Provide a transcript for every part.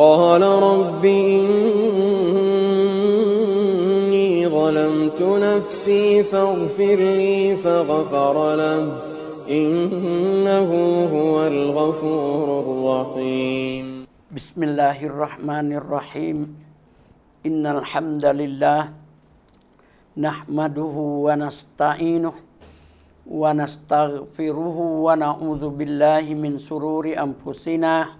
قال رب إني ظلمت نفسي فاغفر لي فغفر له. إنه هو الغفور الرحيم. بسم الله الرحمن الرحيم. إن الحمد لله نحمده ونستعينه ونستغفره ونعوذ بالله من سرور أنفسنا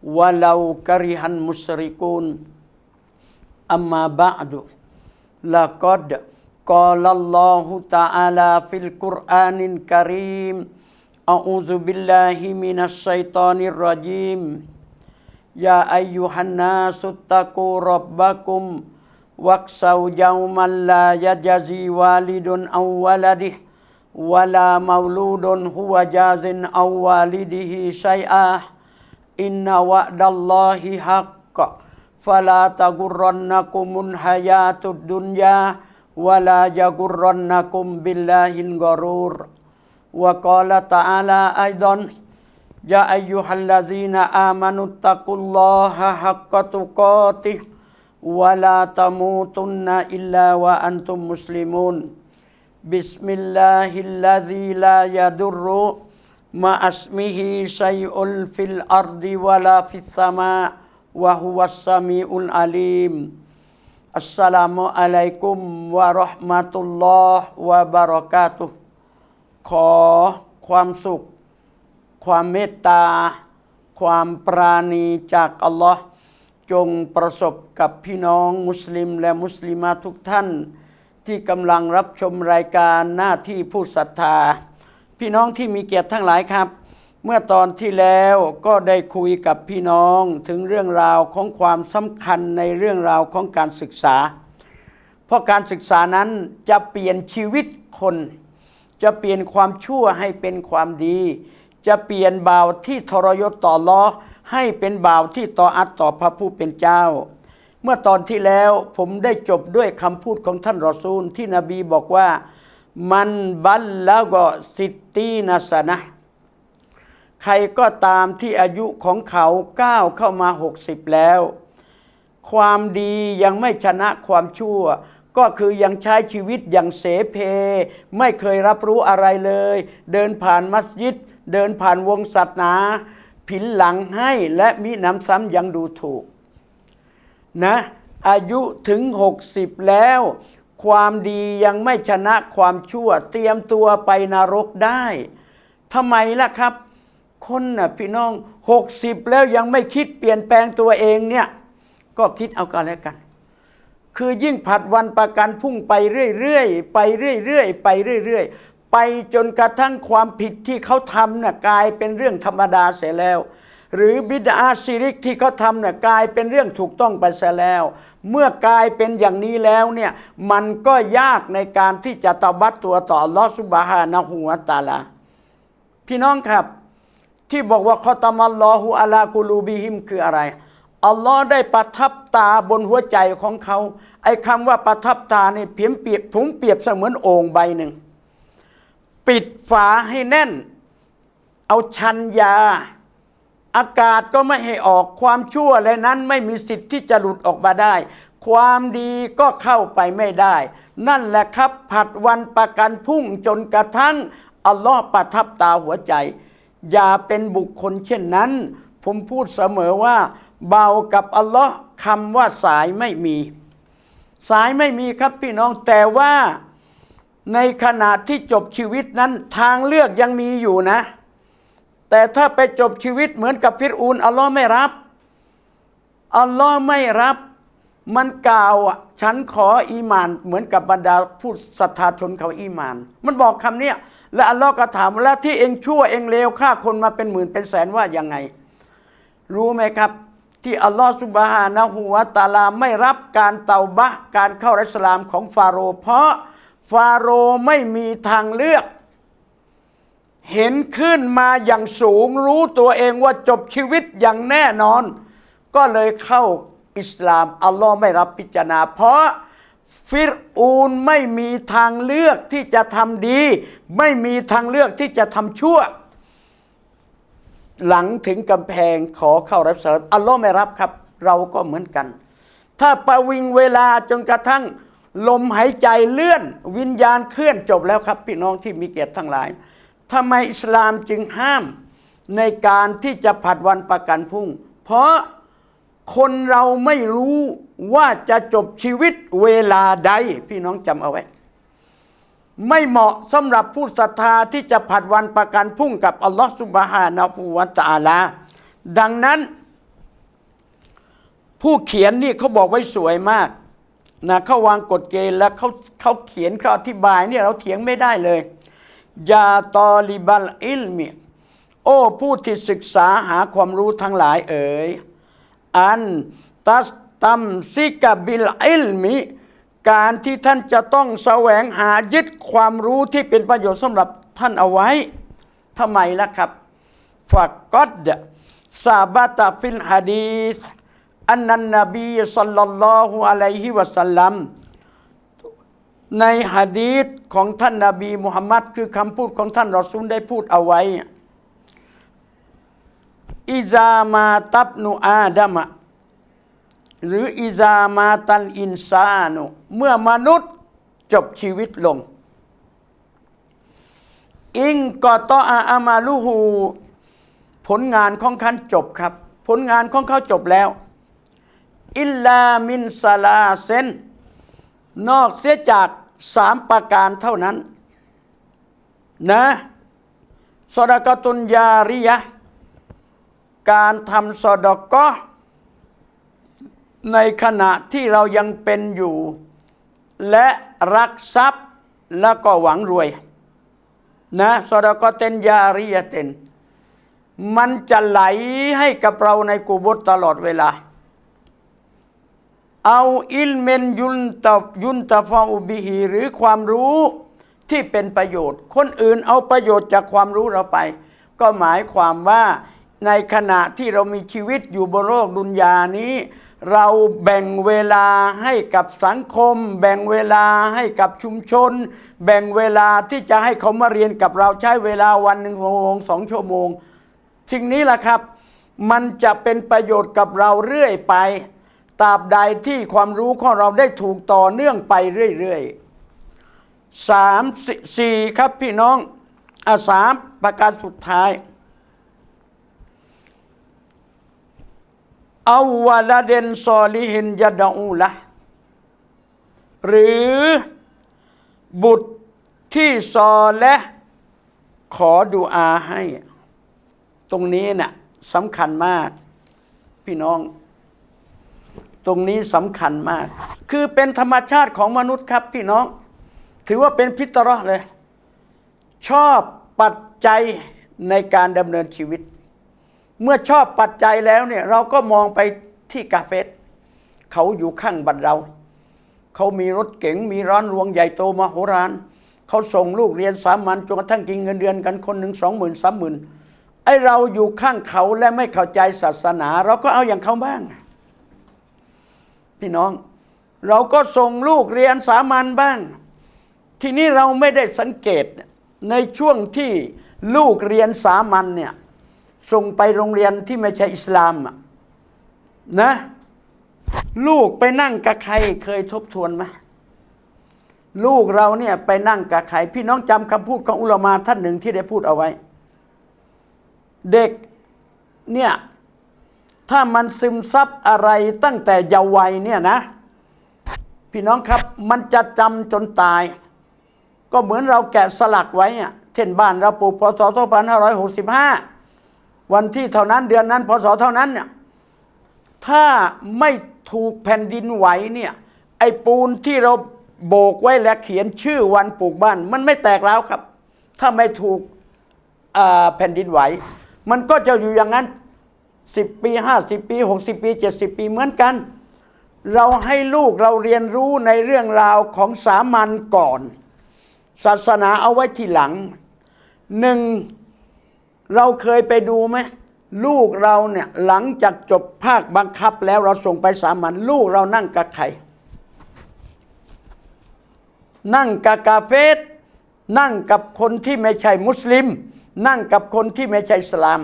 walau karihan musyrikun. Amma ba'du. Laqad qala Allah ta'ala fil Qur'anin Karim. A'udzu billahi minasy syaithanir rajim. Ya ayyuhan nasu taqu rabbakum waqsaw yawman la yajzi walidun aw waladih wala mauludun huwa jazin aw walidihi syai'ah. إن وعد الله حق. فلا تغرنكم الحياة الدنيا ولا يغرنكم بالله الغرور. وقال تعالى أيضا يا أيها الذين آمنوا اتقوا الله حق تقاته ولا تموتن إلا وأنتم مسلمون. بسم الله الذي لا يضر มาอัสมิฮิชัยอุลฟิลอาร์ดิวะลาฟิสมาวะฮุวัสซามีอุลอาลีมอัสสลามุอะลัยกุมวะราะห์มะตุลลอฮ์วะบารอกาขอความสุข ความเมตตา ความปราณีจากอัลลอฮ์จงประสบกับพี่น้องมุสลิมและมุสลิมาทุกท่าน ที่กำลังรับชมรายการหน้าที่ผู้ศรัทธา พี่น้องที่มีเกียรติทั้งหลายครับ เมื่อตอนที่แล้วก็ได้คุยกับพี่น้องถึงเรื่องราวของความสำคัญในเรื่องราวของการศึกษา เพราะการศึกษานั้นจะเปลี่ยนชีวิตคน จะเปลี่ยนความชั่วให้เป็นความดี จะเปลี่ยนบ่าวที่ทรยศต่อล้อให้เป็นบ่าวที่ต่ออัดต่อพระผู้เป็นเจ้า เมื่อตอนที่แล้วผมได้จบด้วยคำพูดของท่านรอซูลที่นบีบอกว่า มันบัลละกอสิตตีนาสนะ ใครก็ตามที่อายุของเขาก้าวเข้ามา60แล้ว ความดียังไม่ชนะความชั่ว ก็คือยังใช้ชีวิตอย่างเสเพ ไม่เคยรับรู้อะไรเลย เดินผ่านมัสยิด เดินผ่านวงศาสนา ผินหลังให้และมิหนำซ้ำยังดูถูก นะอายุถึง 60 แล้ว ความดียังไม่ชนะความชั่ว เตรียมตัวไปนรกได้ทำไมล่ะครับ คนน่ะพี่น้อง60แล้วยังไม่คิดเปลี่ยนแปลงตัวเองเนี่ย ก็คิดเอากันแล้วกัน คือยิ่งผัดวันประกันพุ่งไปเรื่อยๆไปเรื่อยๆไปเรื่อยๆไปจนกระทั่งความผิดที่เขาทำน่ะกลายเป็นเรื่องธรรมดาเสียแล้ว หรือบิดาซิริกที่เขาทำน่ะกลายเป็นเรื่องถูกต้องไปเสียแล้ว เมื่อกลายเป็นอย่างนี้แล้วเนี่ยมันก็ยากในการที่จะตบัดตัวต่อลอสุบฮานะฮูวตาลา พี่น้องครับ ที่บอกว่าคอตมัลลอฮุอะลากุลูบิฮิมคืออะไรอัลลอฮ์ได้ประทับตาบนหัวใจของเขา ไอ้คำว่าประทับตาเนี่ยเพียมเปรียบผมเปรียบเสมือนโอ่งใบหนึ่ง ปิดฝาให้แน่น เอาชันยา อากาศก็ไม่ให้ออกความชั่วและนั้นไม่มีสิทธิ์ที่จะหลุดออกมาได้ ความดีก็เข้าไปไม่ได้ นั่นแหละครับผัดวันประกันพรุ่งจนกระทั่งอัลลอฮ์ประทับตาหัวใจ อย่าเป็นบุคคลเช่นนั้น ผมพูดเสมอว่า เบากับอัลลอฮ์คำว่าสายไม่มี สายไม่มีครับพี่น้องแต่ว่าในขณะที่จบชีวิตนั้นทางเลือกยังมีอยู่นะ แต่ถ้าไปจบชีวิตเหมือนกับฟิรูนอัลลอฮ์ไม่รับ อัลลอฮ์ไม่รับ มันกล่าวฉันขออีหมาน เหมือนกับบรรดาผู้ศรัทธาชนเขาอีหมาน มันบอกคำเนี้ยและอัลลอฮ์ก็ถามแล้วที่เองชั่วเองเลวฆ่าคนมาเป็นหมื่นเป็นแสนว่ายังไง รู้ไหมครับ ที่อัลลอฮฺสุบฮานะฮูวะตาลาไม่รับการเตาบะการเข้าอิสลามของฟาโรห์เพราะฟาโรห์ไม่มีทางเลือก เห็นขึ้นมาอย่างสูงรู้ตัวเองว่าจบชีวิตอย่างแน่นอน ก็เลยเข้าอิสลามอัลลอฮ์ไม่รับพิจารณา เพราะฟิรอูนไม่มีทางเลือกที่จะทำดี ไม่มีทางเลือกที่จะทำชั่ว หลังถึงกำแพงขอเข้ารับสารอัลลอฮ์ไม่รับครับ เราก็เหมือนกัน ถ้าประวิงเวลาจนกระทั่ง ลมหายใจเลื่อน วิญญาณเคลื่อนจบแล้วครับ พี่น้องที่มีเกียรติทั้งหลาย ทำไมอิสลามจึงห้ามในการที่จะผัดวันประกันพรุ่ง เพราะคนเราไม่รู้ว่าจะจบชีวิตเวลาใด พี่น้องจำเอาไว้ ไม่เหมาะสำหรับผู้ศรัทธาที่จะผัดวันประกันพรุ่งกับอัลลอฮฺสุบฮานะฮูวะตะอาลา ดังนั้น ผู้เขียนนี่เขาบอกไว้สวยมากนะเขาวางกฎเกณฑ์แล้วเขาเขาเขียนเขาอธิบายเนี่ยเราเถียงไม่ได้เลย ยาตอลิบัลอิลมีโอ้ผู้ที่ศึกษาหาความรู้ทั้งหลายเอ๋ยอันตัสตัมซิกบิลอิลมิการที่ท่านจะต้องแสวงหายึดความรู้ที่เป็นประโยชน์สำหรับท่านเอาไว้ทำไมล่ะครับฟักกอดซาบะตะฟิลฮะดีษอันนันนบีสัลลัลลอฮุอะลัยฮิวะสัลลัม ในหะดีษของท่านนาบีมุฮัมมัดคือคำพูดของท่านรอซูลได้พูดเอาไว้อิซามาตับนูอาดามะหรืออิซามาตันอินซานุเมื่อมนุษย์จบชีวิตลง อิงกอตออาอามาลูฮูผลงานของเขาจบครับ ผลงานของเขาจบแล้ว อิลลามินซาลาเซนนอกเสียจาก สามประการเท่านั้น นะสดกตุนยาริยะ การทำสดกอในขณะที่เรายังเป็นอยู่ และรักทรัพย์แล้วก็หวังรวย นะสดกเตนยาริยะเตนมันจะไหลให้กับเราในกุบตตลอดเวลา เอาอิลเมนยุนตบยุนตะฟาอุบิฮีหรือความรู้ที่เป็นประโยชน์ คนอื่นเอาประโยชน์จากความรู้เราไป ก็หมายความว่าในขณะที่เรามีชีวิตอยู่บนโลกดุนยานี้ เราแบ่งเวลาให้กับสังคม แบ่งเวลาให้กับชุมชน แบ่งเวลาที่จะให้เขามาเรียนกับเราใช้เวลาวันหนึ่งชั่วโมงสองชั่วโมงสิ่งนี้แหละครับ มันจะเป็นประโยชน์กับเราเรื่อยไป ตราบใดที่ความรู้ของเราได้ถูกต่อเนื่องไปเรื่อยๆสามสี่ครับพี่น้องอะสามประการสุดท้ายเอาวาลาเดนซอลิฮินยาดอูละหรือบุตรที่ซอและขอดูอาให้ ตรงนี้น่ะสำคัญมาก พี่น้อง ตรงนี้สำคัญมาก คือเป็นธรรมชาติของมนุษย์ครับพี่น้อง ถือว่าเป็นพิตรห์เลย ชอบปัจจัยในการดำเนินชีวิต เมื่อชอบปัจจัยแล้วเนี่ยเราก็มองไปที่กาเฟสเขาอยู่ข้างบันเรา เขามีรถเก๋งมีร้านรวงใหญ่โตมโหฬารเขาส่งลูกเรียนสามัญจนกระทั่งกินเงินเดือนกันคนหนึ่งสองหมื่นสามหมื่นไอเราอยู่ข้างเขาและไม่เข้าใจศาสนา เราก็เอาอย่างเขาบ้าง พี่น้อง เราก็ส่งลูกเรียนสามัญบ้าง ทีนี้เราไม่ได้สังเกตในช่วงที่ลูกเรียนสามัญเนี่ยส่งไปโรงเรียนที่ไม่ใช่อิสลามนะ ลูกไปนั่งกับใครเคยทบทวนไหมลูกเราเนี่ยไปนั่งกับใครพี่น้องจำคำพูดของอุลามาท่านหนึ่งที่ได้พูดเอาไว้ เด็กเนี่ย ถ้ามันซึมซับอะไรตั้งแต่เยาว์วัยเนี่ยนะ พี่น้องครับมันจะจำจนตาย ก็เหมือนเราแกะสลักไว้อะเช่นบ้านเราปลูกพศ2565 วันที่เท่านั้นเดือนนั้นพศเท่านั้นเนี่ยถ้าไม่ถูกแผ่นดินไหวเนี่ยไอ้ปูนที่เราโบกไว้และเขียนชื่อวันปลูกบ้าน มันไม่แตกแล้วครับ ถ้าไม่ถูกแผ่นดินไหว มันก็จะอยู่อย่างนั้น สิบปีห้าสิบปีหกสิบปีเจ็ดสิบปีเหมือนกัน เราให้ลูกเราเรียนรู้ในเรื่องราวของสามัญก่อน ศาสนาเอาไว้ทีหลังหนึ่งเราเคยไปดูไหมลูกเราเนี่ยหลังจากจบภาคบังคับแล้วเราส่งไปสามัญลูกเรานั่งกับใครนั่งกับกาเฟสนั่งกับคนที่ไม่ใช่มุสลิม นั่งกับคนที่ไม่ใช่สลาม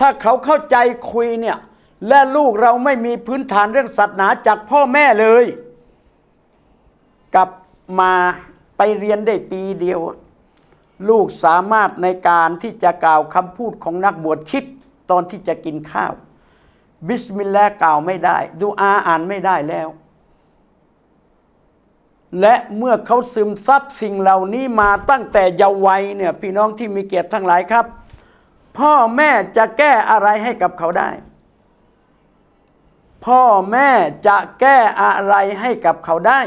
ถ้าเขาเข้าใจคุยเนี่ย และลูกเราไม่มีพื้นฐานเรื่องศาสนาจากพ่อแม่เลย กลับมาไปเรียนได้ปีเดียว ลูกสามารถในการที่จะกล่าวคำพูดของนักบวชชิดตอนที่จะกินข้าว บิสมิลลาห์กล่าวไม่ได้ ดูอาอ่านไม่ได้แล้ว และเมื่อเขาซึมซับสิ่งเหล่านี้มาตั้งแต่เยาว์วัยเนี่ยพี่น้องที่มีเกียรติทั้งหลายครับ พ่อแม่จะแก้อะไรให้กับเขาได้ พ่อแม่จะแก้อะไรให้กับเขาได้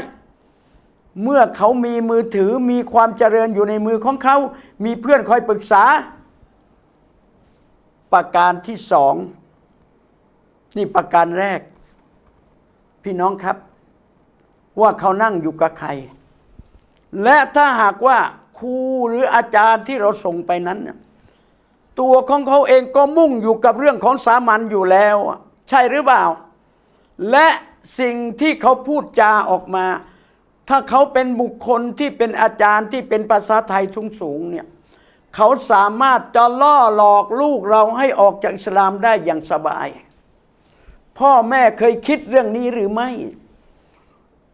เมื่อเขามีมือถือมีความเจริญอยู่ในมือของเขา มีเพื่อนคอยปรึกษา ประการที่สอง นี่ประการแรก พี่น้องครับ ว่าเขานั่งอยู่กับใคร และถ้าหากว่าครูหรืออาจารย์ที่เราส่งไปนั้นเนี่ย ตัวของเขาเองก็มุ่งอยู่กับเรื่องของสามัญอยู่แล้ว ใช่หรือเปล่า และสิ่งที่เขาพูดจาออกมา ถ้าเขาเป็นบุคคลที่เป็นอาจารย์ที่เป็นภาษาไทยทุงสูงเนี่ยเขาสามารถจะล่อหลอกลูกเราให้ออกจากอิสลามได้อย่างสบาย พ่อแม่เคยคิดเรื่องนี้หรือไม่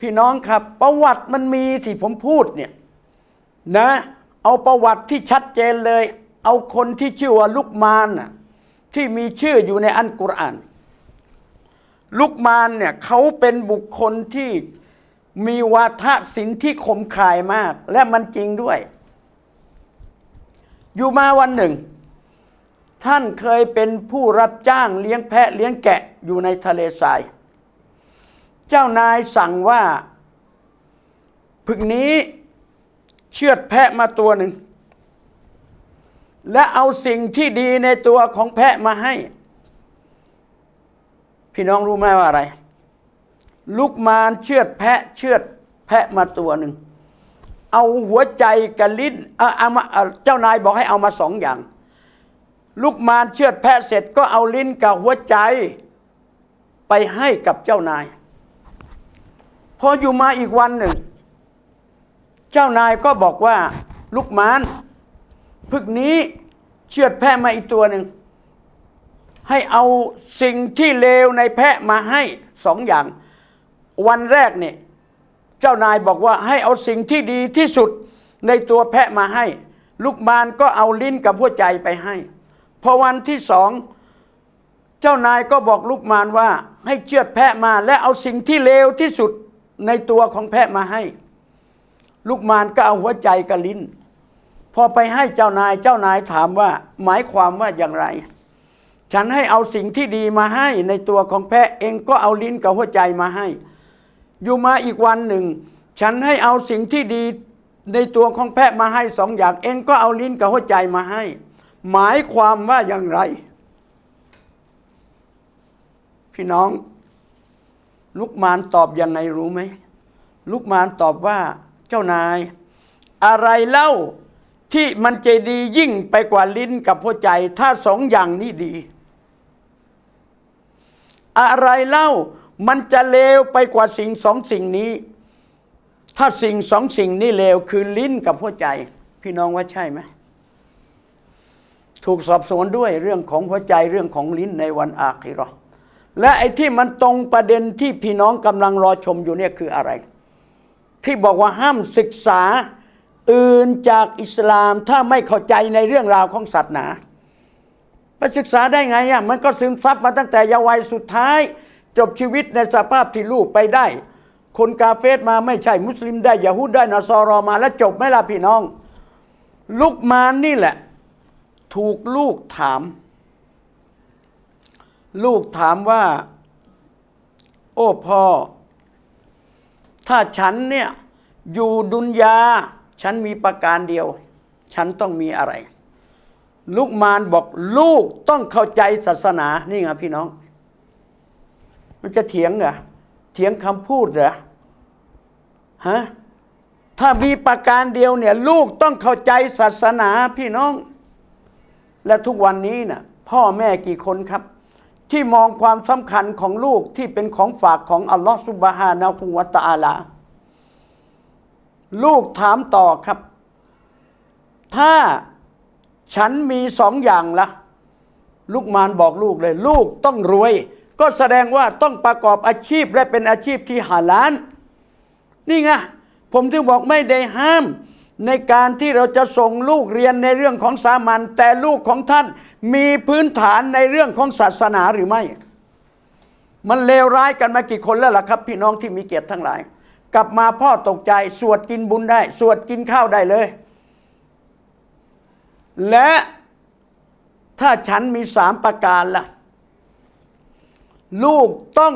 พี่น้องครับประวัติมันมีสิผมพูดเนี่ยนะ เอาประวัติที่ชัดเจนเลย เอาคนที่ชื่อว่าลุกมานน่ะที่มีชื่ออยู่ในอันกุรอาน ลุกมานเนี่ยเขาเป็นบุคคลที่มีวาทศิลป์ที่คมคายมาก และมันจริงด้วย อยู่มาวันหนึ่ง ท่านเคยเป็นผู้รับจ้างเลี้ยงแพะเลี้ยงแกะอยู่ในทะเลทราย เจ้านายสั่งว่า พึกนี้เชือดแพะมาตัวหนึ่ง และเอาสิ่งที่ดีในตัวของแพะมาให้ พี่น้องรู้ไหมว่าอะไร ลูกมารเชือดแพะเชือดแพะมาตัวหนึ่ง เอาหัวใจกับลิ้นเอาเอามาเอาเจ้านายบอกให้เอามาสองอย่าง ลูกมารเชือดแพะเสร็จก็เอาลิ้นกับหัวใจไปให้กับเจ้านาย พออยู่มาอีกวันหนึ่ง เจ้านายก็บอกว่าลูกมาร พึกนี้เชือดแพะมาอีกตัวหนึ่ง ให้เอาสิ่งที่เลวในแพะมาให้สองอย่าง วันแรกเนี่ยเจ้านายบอกว่าให้เอาสิ่งที่ดีที่สุดในตัวแพะมาให้ ลูกมารก็เอาลิ้นกับหัวใจไปให้ พอวันที่สองเจ้านายก็บอกลูกมารว่าให้เชือดแพะมาและเอาสิ่งที่เลวที่สุดในตัวของแพะมาให้ ลูกมารก็เอาหัวใจกับลิ้น พอไปให้เจ้านายเจ้านายถามว่า หมายความว่าอย่างไร ฉันให้เอาสิ่งที่ดีมาให้ในตัวของแพะเองก็เอาลิ้นกับหัวใจมาให้ อยู่มาอีกวันหนึ่ง ฉันให้เอาสิ่งที่ดีในตัวของแพะมาให้สองอย่างเองก็เอาลิ้นกับหัวใจมาให้ หมายความว่าอย่างไร พี่น้องลูกมารตอบยังไงรู้ไหมลูกมารตอบว่า เจ้านาย อะไรเล่า ที่มันจะดียิ่งไปกว่าลิ้นกับหัวใจ ถ้าสองอย่างนี้ดี อะไรเล่ามันจะเลวไปกว่าสิ่งสองสิ่งนี้ ถ้าสิ่งสองสิ่งนี้เลวคือลิ้นกับหัวใจ พี่น้องว่าใช่ไหมถูกสอบสวนด้วยเรื่องของหัวใจเรื่องของลิ้นในวันอาคิราะห์และไอ้ที่มันตรงประเด็นที่พี่น้องกำลังรอชมอยู่เนี่ยคืออะไร ที่บอกว่าห้ามศึกษา อื่นจากอิสลามถ้าไม่เข้าใจในเรื่องราวของศาสนาไปศึกษาได้ไงอะมันก็ซึมซับมาตั้งแต่เยาว์วัยสุดท้าย จบชีวิตในสภาพที่ลูกไปได้ คนกาเฟสมาไม่ใช่มุสลิมได้ยาฮูดได้นาซอรอมาแล้วจบไหมล่ะพี่น้อง ลูกมานี่แหละ ถูกลูกถาม ลูกถามว่า โอ้พ่อ ถ้าฉันเนี่ยอยู่ดุนยา ฉันมีประการเดียว ฉันต้องมีอะไรลุกมานบอกลูกต้องเข้าใจศาสนานี่ไงพี่น้อง มันจะเถียงเหรอเถียงคำพูดเหรอฮะถ้ามีประการเดียวเนี่ย ลูกต้องเข้าใจศาสนาพี่น้อง และทุกวันนี้นะ่ะพ่อแม่กี่คนครับ ที่มองความสำคัญของลูกที่เป็นของฝากของอัลลอฮฺสุบฮานะฮูวะตะอาลา ลูกถามต่อครับ ถ้าฉันมีสองอย่างละลูกมานบอกลูกเลย ลูกต้องรวย ก็แสดงว่าต้องประกอบอาชีพและเป็นอาชีพที่หาล้าน นี่ไงผมถึงบอกไม่ได้ห้าม ในการที่เราจะส่งลูกเรียนในเรื่องของสามัญแต่ลูกของท่านมีพื้นฐานในเรื่องของศาสนาหรือไม่ มันเลวร้ายกันมากี่คนแล้วล่ะครับ พี่น้องที่มีเกียรติทั้งหลาย กลับมาพ่อตกใจ สวดกินบุญได้ สวดกินข้าวได้เลย และถ้าฉันมีสามประการล่ะ ลูกต้อง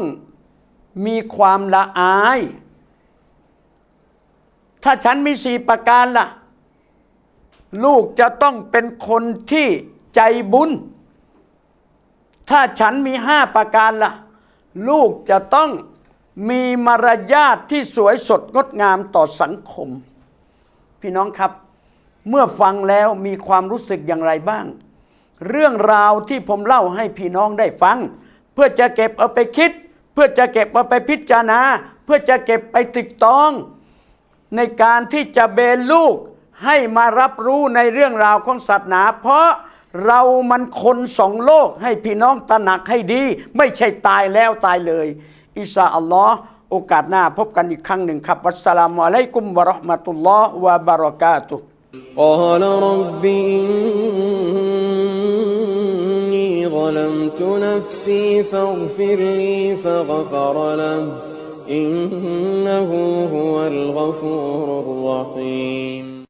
มีความละอาย ถ้าฉันมีสี่ประการล่ะ ลูกจะต้องเป็นคนที่ใจบุญ ถ้าฉันมีห้าประการล่ะ ลูกจะต้อง มีมารยาทที่สวยสดงดงามต่อสังคม พี่น้องครับ เมื่อฟังแล้วมีความรู้สึกอย่างไรบ้าง เรื่องราวที่ผมเล่าให้พี่น้องได้ฟัง เพื่อจะเก็บเอาไปคิด เพื่อจะเก็บเอาไปพิจารณา เพื่อจะเก็บไปติดตอง ในการที่จะเบนลูกให้มารับรู้ในเรื่องราวของศาสนา เพราะเรามันคนสองโลกให้พี่น้องตระหนักให้ดี ไม่ใช่ตายแล้วตายเลย อิสาอัลลอฮ์โอกาสหน้าพบกันอีกครั้งหนึ่งครับ วัสสลามุอะลัยกุมวะเราะห์มะตุลลอฮ์วะบะเราะกาตุฮ์ قال رب إني ظلمت نفسي فاغفر لي فغفر له إنه هو الغفور الرحيم